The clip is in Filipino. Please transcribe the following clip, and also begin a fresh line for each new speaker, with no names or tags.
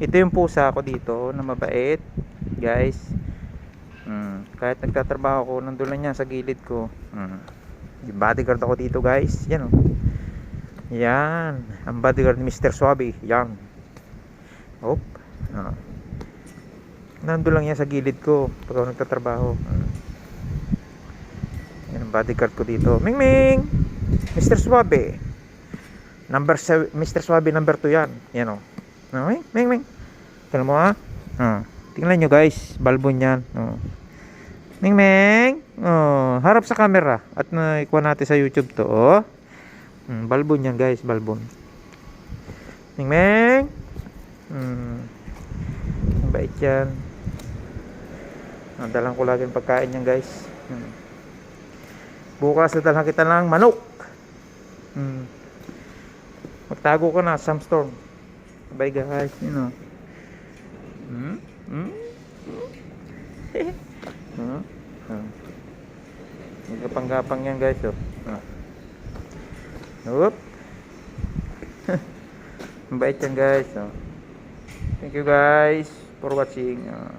Ito yung pusa ko dito na mabait. Guys. Mm, kahit nagtatrabaho ko, nandun lang yan sa gilid ko. Mm. Yung bodyguard ako dito guys. Yan oh. Yan. Ang bodyguard ni Mr. Suabe. Yan. Hop. Ah. Nandun lang yan sa gilid ko pag ako nagtatrabaho. Mm. Yan ang bodyguard ko dito. Ming Ming! Mr. Suabe. Number se- Mr. Suabe number 2 yan. Yan oh. No, Ming Ming Ming. Tingnan mo ha. Ah. Tingnan nyo guys. Balbon yan. Oh. Ming Ming. Oh, harap sa camera at naikuha natin sa YouTube to. Oh. Hmm, balbon yan guys, balbon. Ming Ming. Hmm. Ang bait yan. Ah, dalang ko lagi pagkain yan guys. Hmm. Bukas dadalhan kita ng manok. Hmm. Magtago ka na, Sam Storm. Bye guys, you know. Hmm? Hmm? Hmm? Hmm. Magkapang-gapang yan guys, oh. Ah. Oop. Ang bait yan guys, oh. Thank you guys for watching. Ah.